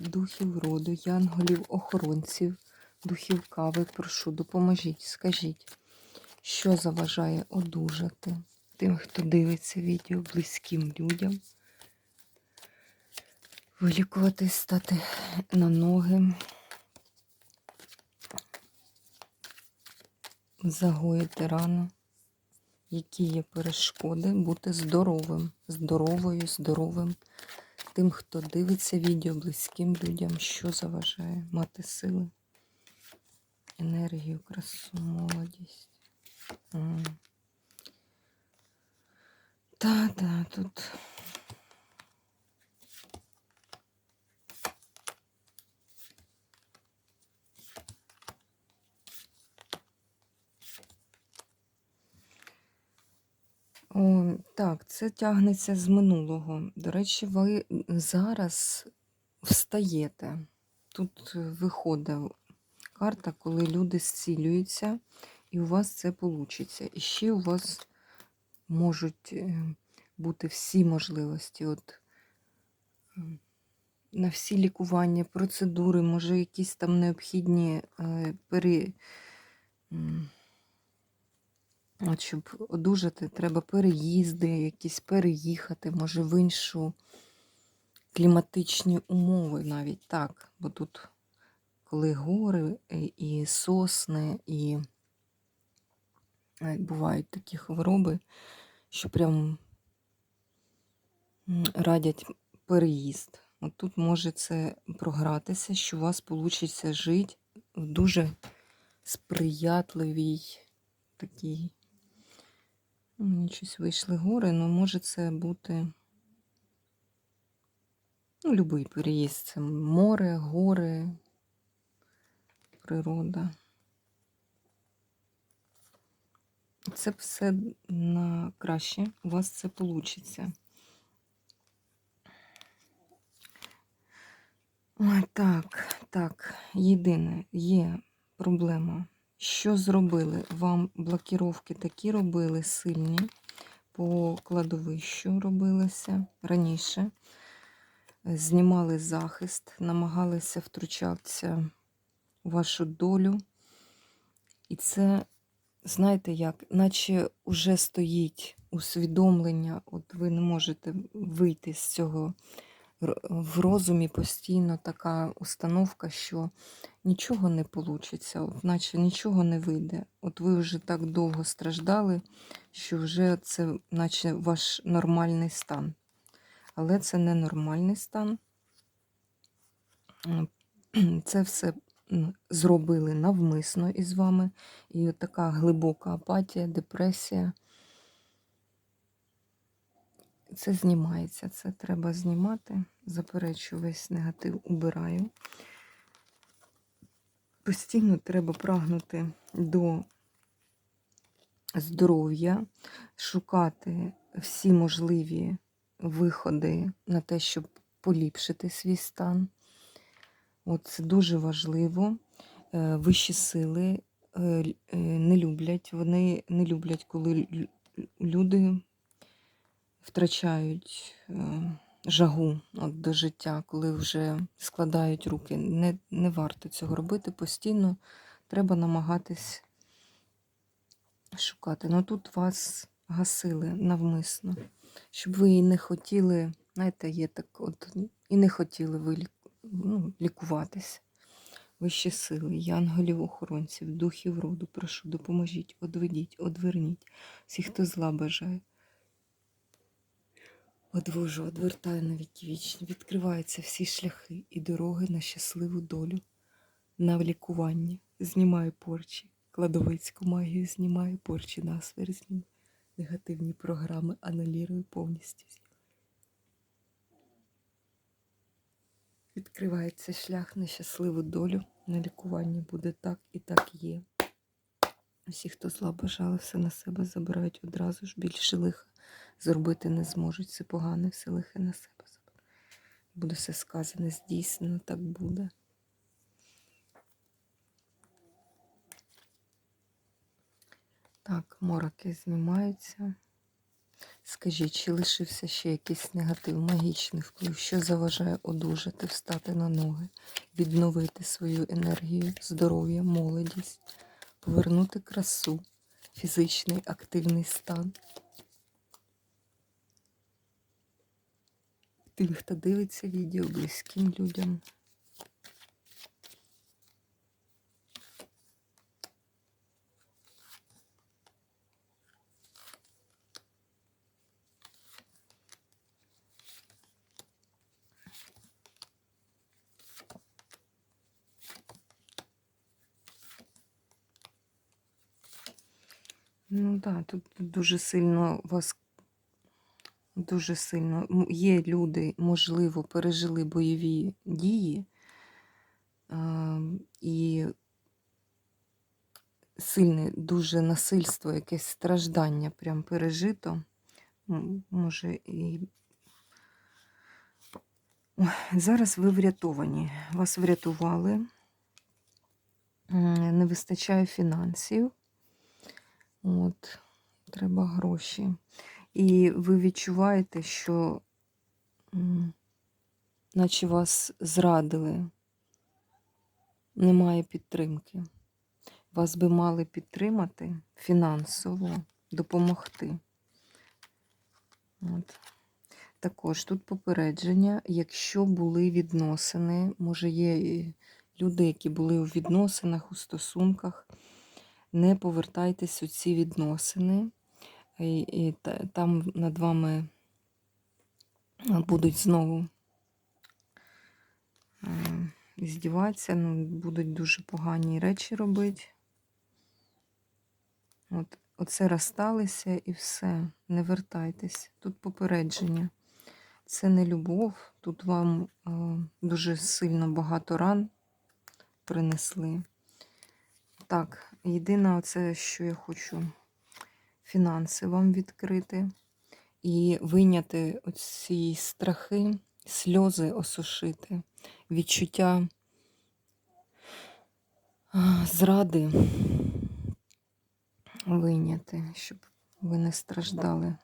духів роду, янголів, охоронців, духів кави, прошу, допоможіть, скажіть, що заважає одужати тим, хто дивиться відео близьким людям, вилікуватись, стати на ноги, загоїти рану, які є перешкоди, бути здоровим, здоровою, здоровим тим, хто дивиться відео близьким людям, що заважає мати сили, енергію, красу, молодість. Та-та, тут. О, так, це тягнеться з минулого. До речі, ви зараз встаєте. Тут е, виходить карта, коли люди зцілюються, і у вас це вийде. І ще у вас можуть е, бути всі можливості. От на всі лікування, процедури, може, якісь там необхідні е, пере. От щоб одужати, треба переїзди, якісь переїхати, може в іншу кліматичні умови навіть так. Бо тут, коли гори е, і сосни, і е, бувають такі хвороби, що прям радять переїзд. От тут може це програтися, що у вас вийде жити в дуже сприятливій такій. Ну, Мені щось вийшли гори, але може це бути ну, любий переїзд. Це море, гори, природа. Це все на краще. У вас це вийде. Так, так, єдине, є проблема. Що зробили? Вам блокіровки такі робили сильні, по кладовищу робилося раніше. Знімали захист, намагалися втручатися у вашу долю. І це, знаєте як, наче вже стоїть усвідомлення, от ви не можете вийти з цього в розумі постійно така установка, що нічого не вийде, наче нічого не вийде. От ви вже так довго страждали, що вже це наче ваш нормальний стан. Але це не нормальний стан. Це все зробили навмисно із вами. І от така глибока апатія, депресія. Це знімається, це треба знімати. Заперечу весь негатив, убираю. Постійно треба прагнути до здоров'я, шукати всі можливі виходи на те, щоб поліпшити свій стан. От це дуже важливо. Е, Вищі сили е, е, не люблять, вони не люблять, коли люди втрачають жагу от, до життя, коли вже складають руки. Не, не варто цього робити. Постійно треба намагатись шукати. Ну тут вас гасили навмисно, щоб ви і не хотіли, знаєте, є так, от, і не хотіли ви ну, лікуватися. Вищі сили, янголів, охоронців, духів роду, прошу, допоможіть, одведіть, одверніть всіх, хто зла бажає. Одвожу, одвертаю на віки вічні. Відкриваються всі шляхи і дороги на щасливу долю, на лікування. Знімаю порчі, кладовицьку магію знімаю, порчі насвер знімаю. Негативні програми анулірую повністю. Відкривається шлях на щасливу долю. На лікуванні буде так і так є. Всі, хто зла бажали, все на себе забирають одразу ж. Більше лиха зробити не зможуть. Все погане, все лихе на себе. Буде все сказане, здійснено, так буде. Так, мороки знімаються. Скажіть, чи лишився ще якийсь негатив, магічний вплив, що заважає одужати, встати на ноги, відновити свою енергію, здоров'я, молодість, повернути красу, фізичний активний стан. Тим, хто дивиться відео близьким людям. Ну так, да, тут дуже сильно вас дуже сильно є люди, можливо, пережили бойові дії а, і сильне дуже насильство, якесь страждання прям пережито. Може, і зараз ви врятовані. Вас врятували, не вистачає фінансів. От, треба гроші. І ви відчуваєте, що наче вас зрадили, немає підтримки. Вас би мали підтримати фінансово, допомогти. От. Також тут попередження, якщо були відносини, може є люди, які були у відносинах, у стосунках, не повертайтесь у ці відносини, і, і там над вами будуть знову е, здіватися, ну, будуть дуже погані речі робити. От, оце розсталися і все. Не вертайтесь. Тут попередження. Це не любов. Тут вам е, дуже сильно багато ран принесли. Так, єдине, оце, що я хочу фінанси вам відкрити і вийняти оці страхи, сльози осушити, відчуття зради вийняти, щоб ви не страждали.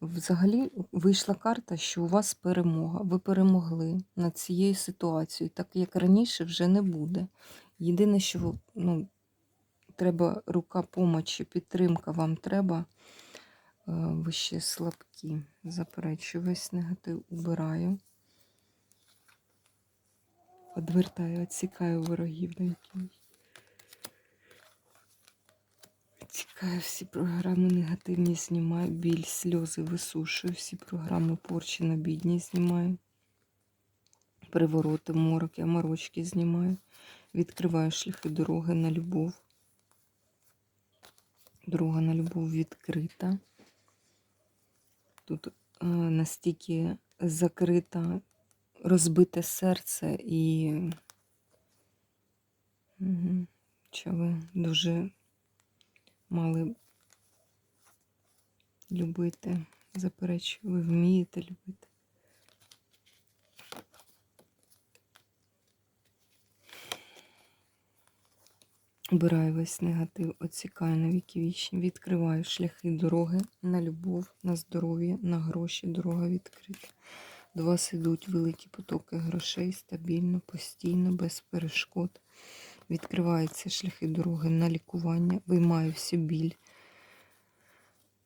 Взагалі вийшла карта, що у вас перемога. Ви перемогли над цією ситуацією, так як раніше вже не буде. Єдине, що ну, треба рука помочі, підтримка вам треба. Е, Ви ще слабкі. Заперечую, весь негатив убираю. Одвертаю, відсікаю ворогів якимось. Відсікаю всі програми негативні, знімаю, біль, сльози висушую, всі програми порчі на бідні знімаю. Привороти, мороки, морочки знімаю. Відкриваю шляхи дороги на любов. Дорога на любов відкрита. Тут е, настільки закрита, розбите серце і угу. що ви дуже мали любити. Заперечую, ви вмієте любити. Убираю весь негатив, оцікаю на віки вічні, відкриваю шляхи дороги на любов, на здоров'я, на гроші. Дорога відкрита. До вас йдуть великі потоки грошей стабільно, постійно, без перешкод. Відкриваються шляхи дороги на лікування, виймаю всю біль.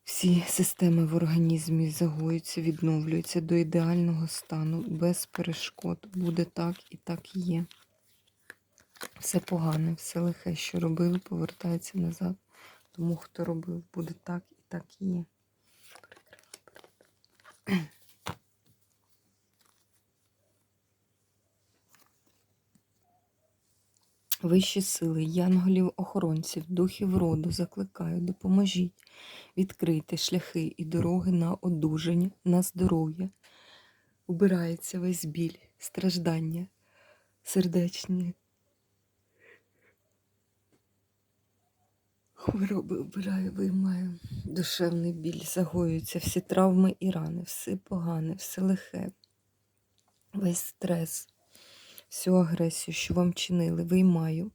Всі системи в організмі загоюються, відновлюються до ідеального стану, без перешкод. Буде так і так є. Все погане, все лихе, що робили, повертається назад. Тому хто робив, буде так і так і є. Вищі сили, янголів, охоронців, духів роду закликаю, допоможіть відкрити шляхи і дороги на одужання, на здоров'я. Убирається весь біль, страждання сердечні. Хвороби обираю, виймаю. Душевний біль, загоюються всі травми і рани, все погане, все лихе, весь стрес, всю агресію, що вам чинили, виймаю,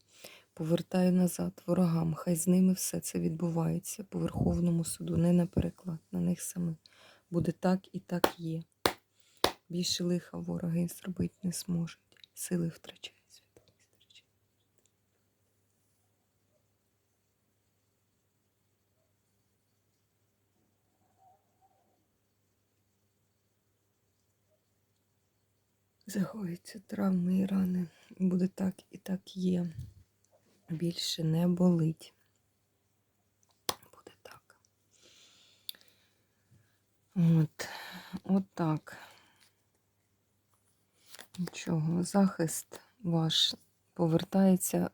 повертаю назад ворогам. Хай з ними все це відбувається по Верховному суду, не на переклад, на них самих. Буде так і так є. Більше лиха вороги зробити не зможуть. Сили втрачають. Загоються травми і рани. Буде так і так є. Більше не болить. Буде так. От, от так. Нічого, захист ваш повертається,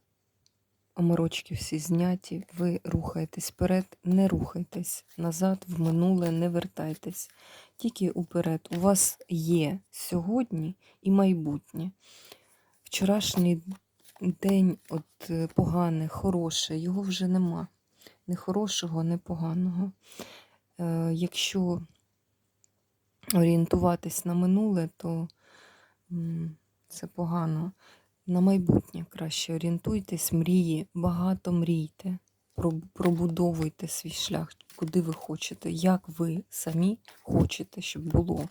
оморочки всі зняті, ви рухаєтесь вперед, не рухайтесь назад, в минуле не вертайтесь. Тільки уперед. У вас є сьогодні і майбутнє. Вчорашній день от е, погане, хороше, його вже нема. Не хорошого, не поганого. Е, якщо орієнтуватись на минуле, то це погано. На майбутнє краще орієнтуйтесь, мрії, багато мрійте, пробудовуйте свій шлях, куди ви хочете, як ви самі хочете, щоб було,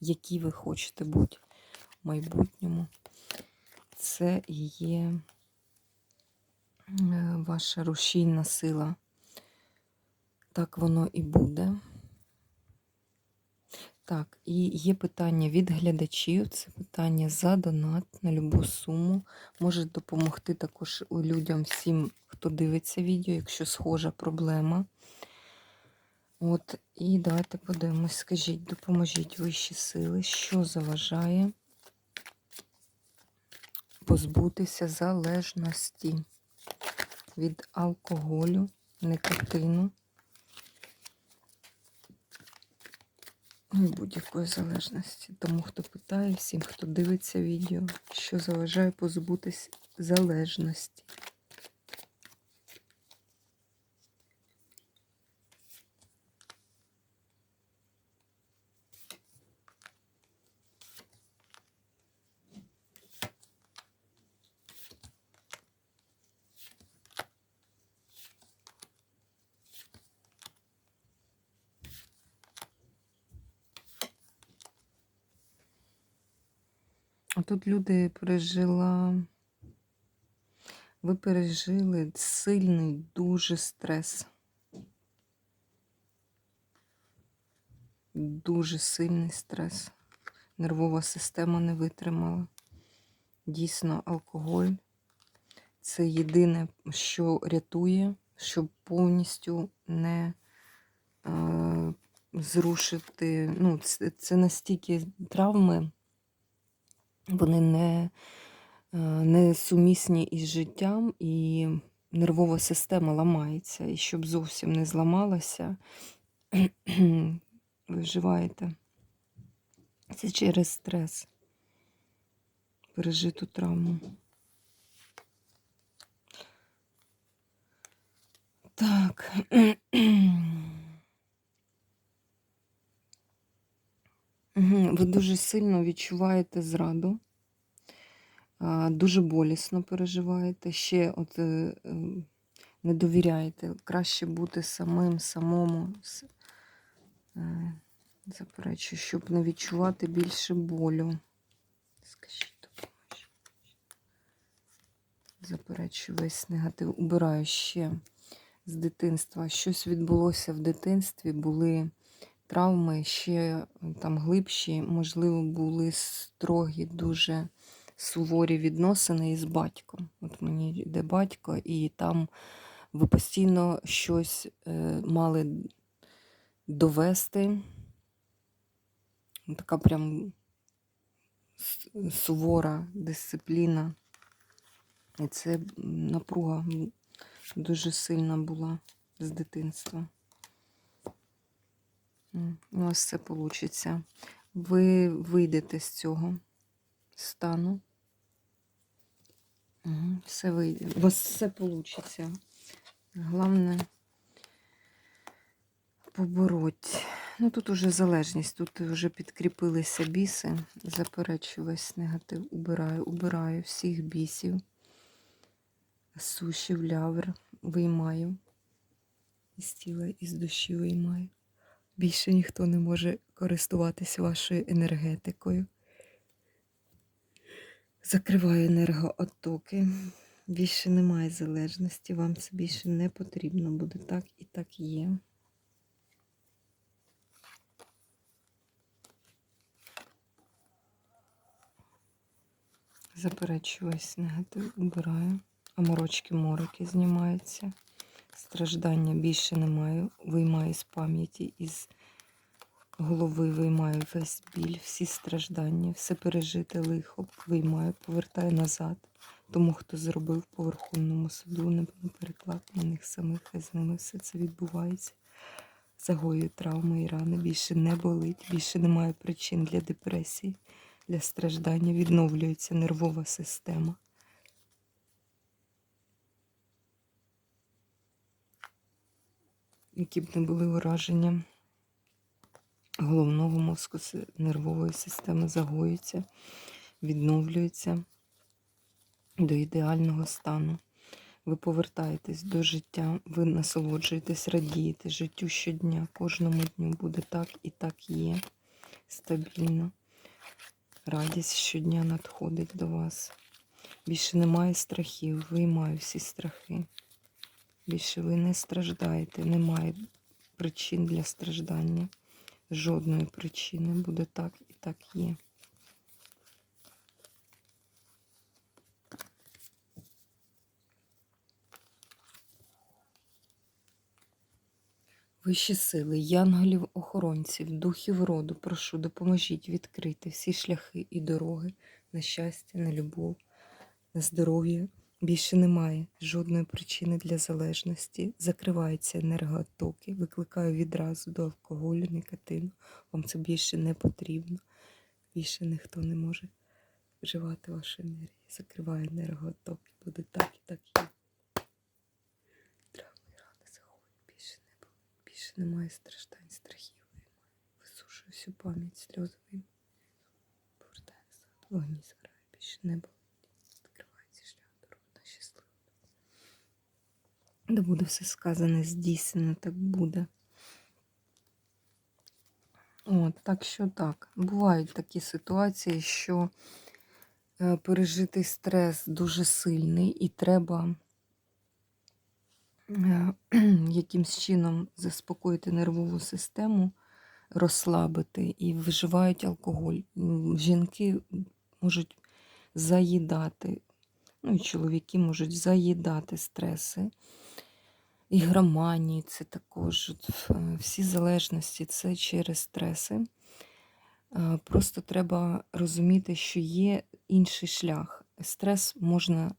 які ви хочете бути в майбутньому. Це і є е, ваша рушійна сила. Так воно і буде. Так, і є питання від глядачів. Це питання за донат на любу суму. Може допомогти також людям всім, хто дивиться відео, якщо схожа проблема. От, і давайте подивимось. Скажіть, допоможіть вищі сили, що заважає позбутися залежності від алкоголю, никотину. Будь-якої залежності. Тому хто питає, всім, хто дивиться відео, що заважає позбутись залежності. Тут люди пережила. Ви пережили сильний дуже стрес. Дуже сильний стрес. Нервова система не витримала. Дійсно, алкоголь це єдине, що рятує, щоб повністю не е, зрушити. Ну, це, це настільки травми вони не, е, не сумісні із життям, і нервова система ламається. І щоб зовсім не зламалася, виживаєте. Це через стрес, пережиту травму. Так. Ви дуже сильно відчуваєте зраду, дуже болісно переживаєте, ще от, е, ем, не довіряєте. Краще бути самим, самому. е, Заперечую, щоб не відчувати більше болю. Скажіть. Заперечую весь негатив. Убираю ще з дитинства. Щось відбулося в дитинстві, були травми ще там глибші, можливо, були строгі, дуже суворі відносини із батьком. От мені йде батько, і там ви постійно щось е, мали довести. Така прям сувора дисципліна. І це напруга дуже сильна була з дитинства. У вас все вийде. Ви вийдете з цього. стану. Все вийде. У вас все вийде. Головне побороть. Ну тут уже залежність, тут вже підкріпилися біси. Заперечу весь негатив. Убираю, убираю всіх бісів. Суші в лявр виймаю. Із тіла, із душі виймаю. Більше ніхто не може користуватись вашою енергетикою. Закриваю енергооттоки. Більше немає залежності, вам це більше не потрібно буде. Так і так є. Заперечую весь негатив, убираю. Аморочки морики знімаються. Страждання більше немає. Виймаю з пам'яті, із голови виймаю весь біль, всі страждання, все пережите лихо, виймаю, повертаю назад. Тому, хто зробив по Верховному суду, не переклад на них самих, хай з ними все це відбувається. Загоюю травми і рани, більше не болить, більше немає причин для депресії, для страждання, відновлюється нервова система. Які б не були ураження головного мозку, нервової системи загоюється, відновлюється до ідеального стану. Ви повертаєтесь до життя, ви насолоджуєтесь, радієте життю щодня, кожному дню буде так і так є. Стабільно. Радість щодня надходить до вас. Більше немає страхів, виймаю всі страхи. Більше ви не страждаєте, немає причин для страждання. Жодної причини буде так і так є. Вищі сили, янголів, охоронців, духів роду, прошу, допоможіть відкрити всі шляхи і дороги на щастя, на любов, на здоров'я. Більше немає жодної причини для залежності. Закриваються енергоотоки, викликаю відразу до алкоголю, нікотину. Вам це більше не потрібно. Більше ніхто не може вживати вашу енергію. Закриваю енергоотоки. Буде так і так є. Травми рани захоплю. Більше. Більше немає страждань, страхів. Виймаю. Висушую всю пам'ять, сльози виймаю. Повертаю назад. Вогні згораю. Більше не було. Відкривається шлях дорога на щасливо. Да буде все сказане, здійснено, так буде. От, так що так. Бувають такі ситуації, що е, пережитий стрес дуже сильний і треба е, якимсь чином заспокоїти нервову систему, розслабити і вживають алкоголь. Жінки можуть заїдати, ну і чоловіки можуть заїдати стреси. Ігроманії це також е, всі залежності це через стреси. Е, Просто треба розуміти, що є інший шлях. Стрес можна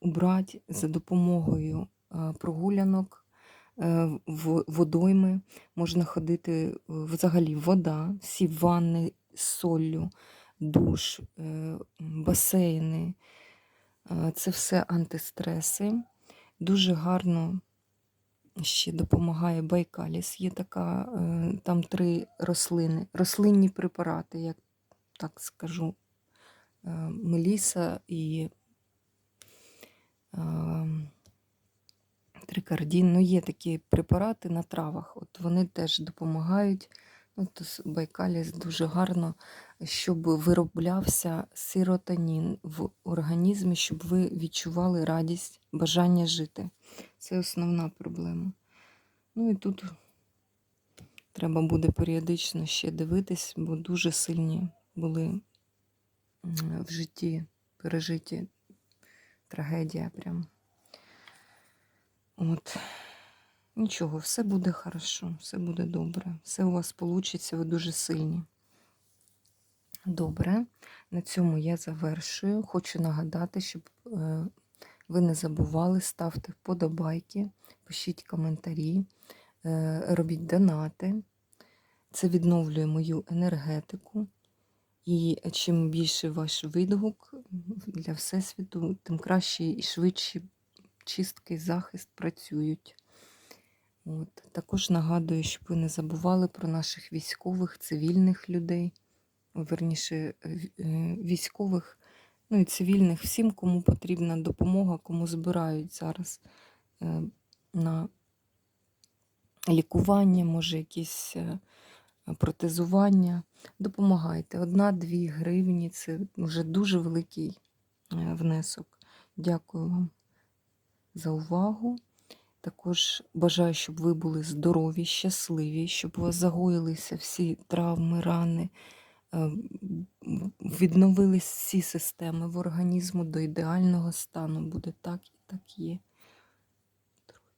убрати за допомогою е, прогулянок, водойми, можна ходити взагалі вода, всі ванни з соллю, душ, басейни. Це все антистреси. Дуже гарно ще допомагає Байкаліс. Є така, е, там три рослини, рослинні препарати, як так скажу, е, Меліса і е, трикардін. Ну, є такі препарати на травах. От вони теж допомагають. Ну, то Байкаліс дуже гарно, щоб вироблявся серотонін в організмі, щоб ви відчували радість, бажання жити. Це основна проблема. Ну і тут треба буде періодично ще дивитись, бо дуже сильні були в житті пережиті трагедія прям. От. Нічого, все буде хорошо, все буде добре. Все у вас вийде, ви дуже сильні. Добре, на цьому я завершую. Хочу нагадати, щоб е, ви не забували, ставте вподобайки, пишіть коментарі, е, робіть донати. Це відновлює мою енергетику. І чим більше ваш відгук для Всесвіту, тим краще і швидше чистки захист працюють. От. Також нагадую, щоб ви не забували про наших військових, цивільних людей, верніше е, військових, ну і цивільних, всім, кому потрібна допомога, кому збирають зараз е, на лікування, може, якісь е, протезування. Допомагайте. Одна-дві гривні це вже дуже великий е, внесок. Дякую вам за увагу. Також бажаю, щоб ви були здорові, щасливі, щоб у вас загоїлися всі травми, рани, е, відновились всі системи в організму до ідеального стану. Буде так і так є.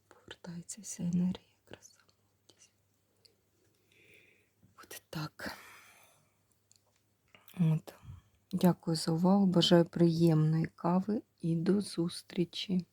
Повертається вся енергія, краса. Буде так. От. Дякую за увагу. Бажаю приємної кави і до зустрічі.